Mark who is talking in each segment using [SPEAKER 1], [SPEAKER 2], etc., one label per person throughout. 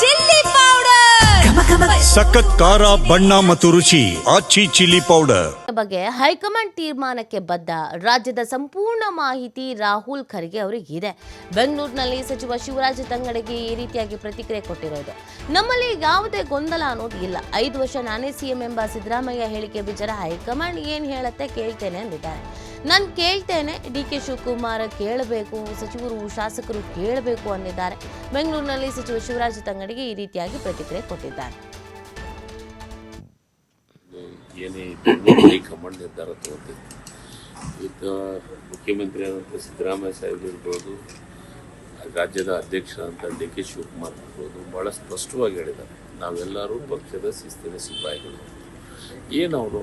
[SPEAKER 1] Chilli powder.
[SPEAKER 2] ಸಖತ್ ಖಾರ ಬಣ್ಣ ಮತ್ತು ರುಚಿ ಆಚಿ ಚಿಲ್ಲಿ ಪೌಡರ್.
[SPEAKER 3] ಬಗ್ಗೆ ಹೈಕಮಾಂಡ್ ತೀರ್ಮಾನಕ್ಕೆ ಬದ್ಧ ರಾಜ್ಯದ ಸಂಪೂರ್ಣ ಮಾಹಿತಿ ರಾಹುಲ್ ಖರ್ಗೆ ಅವರಿಗೆ ಇದೆ ಬೆಂಗಳೂರಿನಲ್ಲಿ ಸಚಿವ ಶಿವರಾಜ ತಂಗಡಿಗೆ ಈ ರೀತಿಯಾಗಿ ಪ್ರತಿಕ್ರಿಯೆ ಕೊಟ್ಟಿರೋದು. ನಮ್ಮಲ್ಲಿ ಯಾವುದೇ ಗೊಂದಲ ಅನ್ನೋದು ಇಲ್ಲ. ಐದು ವರ್ಷ ನಾನೇ ಸಿಎಂ ಎಂಬ ಸಿದ್ದರಾಮಯ್ಯ ಹೇಳಿಕೆ ವಿಚಾರ ಹೈಕಮಾಂಡ್ ಏನು ಹೇಳತ್ತೆ ಕೇಳ್ತೇನೆ ಅಂದಿದ್ದಾರೆ. ನಾನು ಕೇಳ್ತೇನೆ, ಡಿ ಕೆ ಶಿವಕುಮಾರ್ ಕೇಳಬೇಕು, ಸಚಿವರು, ಶಾಸಕರು ಕೇಳಬೇಕು ಅಂದಿದ್ದಾರೆ ಬೆಂಗಳೂರಿನಲ್ಲಿ ಸಚಿವ ಶಿವರಾಜ ತಂಗಡಿಗೆ ಈ ರೀತಿಯಾಗಿ ಪ್ರತಿಕ್ರಿಯೆ ಕೊಟ್ಟಿದ್ದಾರೆ.
[SPEAKER 4] ಏನೇ ಮುಖ್ಯಮಂತ್ರಿ ಆದಂಥ ಸಿದ್ದರಾಮಯ್ಯ ಸಾಹೇಬ್ ಇರ್ಬೋದು, ರಾಜ್ಯದ ಅಂತ ಡಿ ಕೆ ಶಿವಕುಮಾರ್ ಇರ್ಬೋದು ಭಾಳ ಸ್ಪಷ್ಟವಾಗಿ ಹೇಳಿದ್ದಾರೆ. ನಾವೆಲ್ಲರೂ ಪಕ್ಷದ ಶಿಸ್ತಿನ ಸಿಪಾಯಿಗಳು. ಏನು ಅವರು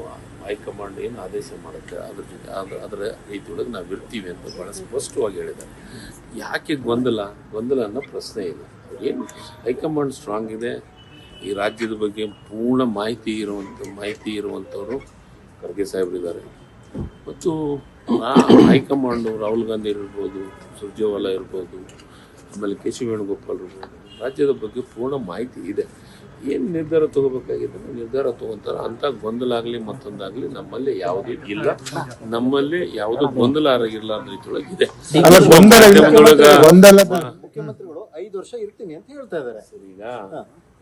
[SPEAKER 4] ಹೈಕಮಾಂಡ್ ಏನು ಆದೇಶ ಮಾಡುತ್ತೆ, ಅದ್ರ ಜೊತೆ ಅದ್ರ ಅದರ ರೀತಿಯೊಳಗೆ ನಾವು ಇರ್ತೀವಿ ಅಂತ ಭಾಳ ಸ್ಪಷ್ಟವಾಗಿ ಹೇಳಿದ್ದಾರೆ. ಯಾಕೆ ಗೊಂದಲ? ಗೊಂದಲ ಅನ್ನೋ ಪ್ರಶ್ನೆ ಇಲ್ಲ. ಏನು? ಹೈಕಮಾಂಡ್ ಸ್ಟ್ರಾಂಗ್ ಇದೆ. ಈ ರಾಜ್ಯದ ಬಗ್ಗೆ ಪೂರ್ಣ ಮಾಹಿತಿ ಇರುವಂಥ ಮಾಹಿತಿ ಇರುವಂಥವರು ಖರ್ಗೆ ಸಾಹೇಬರಿದ್ದಾರೆ. ಮತ್ತು ಹೈಕಮಾಂಡು ರಾಹುಲ್ ಗಾಂಧಿ ಇರ್ಬೋದು, ಸುರ್ಜೇವಾಲಾ ಇರ್ಬೋದು, ಆಮೇಲೆ ಕೆ ಸಿ ವೇಣುಗೋಪಾಲ್ ಇರ್ಬೋದು. ರಾಜ್ಯದ ಬಗ್ಗೆ ಪೂರ್ಣ ಮಾಹಿತಿ ಇದೆ. ಏನು ನಿರ್ಧಾರ ತಗೋಬೇಕಾಗಿದೆ? ನಿರ್ಧಾರ ತಗೊಂತಾರೆ. ಅಂಥ ಗೊಂದಲ ಆಗಲಿ ಮತ್ತೊಂದಾಗಲಿ ನಮ್ಮಲ್ಲಿ ಯಾವುದೂ ಇಲ್ಲ. ನಮ್ಮಲ್ಲಿ ಯಾವುದೂ ಗೊಂದಲ ಆಗಿರಲಾರ್ದ ರೀತಿಯೊಳಗೆ ಇದೆ.
[SPEAKER 5] ಮುಖ್ಯಮಂತ್ರಿಗಳು ಐದು ವರ್ಷ ಇರ್ತೀನಿ ಅಂತ ಹೇಳ್ತಾ ಇದ್ದಾರೆ.
[SPEAKER 4] ಈಗ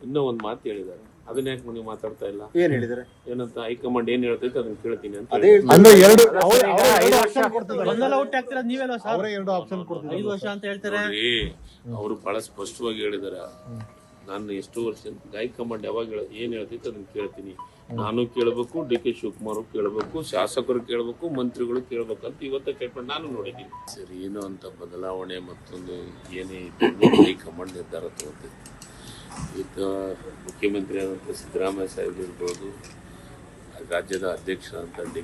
[SPEAKER 4] ಇನ್ನೂ ಒಂದು ಮಾತು ಹೇಳಿದ್ದಾರೆ. ಅದನ್ನ ಯಾಕೆ ನೀವು ಮಾತಾಡ್ತಾ ಇಲ್ಲ?
[SPEAKER 5] ಏನ್ ಹೇಳಿದ್ರೆ
[SPEAKER 4] ಏನಂತ ಹೈಕಮಾಂಡ್ ಏನ್ ಹೇಳ್ತೈತೆ ಅದನ್ನ ಕೇಳ್ತೀನಿ ಅಂತ
[SPEAKER 6] ಎರಡು ಆಪ್ಷನ್
[SPEAKER 4] ಅವರು ಬಹಳ ಸ್ಪಷ್ಟವಾಗಿ ಹೇಳಿದಾರೆ ನಾನು ಎಷ್ಟು ವರ್ಷ ಹೈಕಮಾಂಡ್ ಯಾವಾಗ ಹೇಳ, ಏನ್ ಹೇಳ್ತೈತೆ ಅದನ್ನ ಕೇಳ್ತೀನಿ. ನಾನು ಕೇಳಬೇಕು, ಡಿ ಕೆ ಶಿವಕುಮಾರ್ ಕೇಳಬೇಕು, ಶಾಸಕರು ಕೇಳಬೇಕು, ಮಂತ್ರಿಗಳು ಕೇಳಬೇಕು ಅಂತ ಇವತ್ತ ಕೇಳ್ಕೊಂಡು ನಾನು ನೋಡಿದ್ದೀನಿ. ಸರಿ, ಏನು ಅಂತ ಬದಲಾವಣೆ ಮತ್ತೊಂದು ಏನೇ ಗಾಯಕ್ ಹೈಕಮಾಂಡ್ ನಿರ್ಧಾರ ತಗೋತೈತಿ ಇದು ಮುಖ್ಯಮಂತ್ರಿ ಆದಂಥ ಸಿದ್ದರಾಮಯ್ಯ ಸಾಹೇಬ್ ಇರ್ಬೋದು, ರಾಜ್ಯದ ಅಧ್ಯಕ್ಷರಾದಂಥ ಡಿ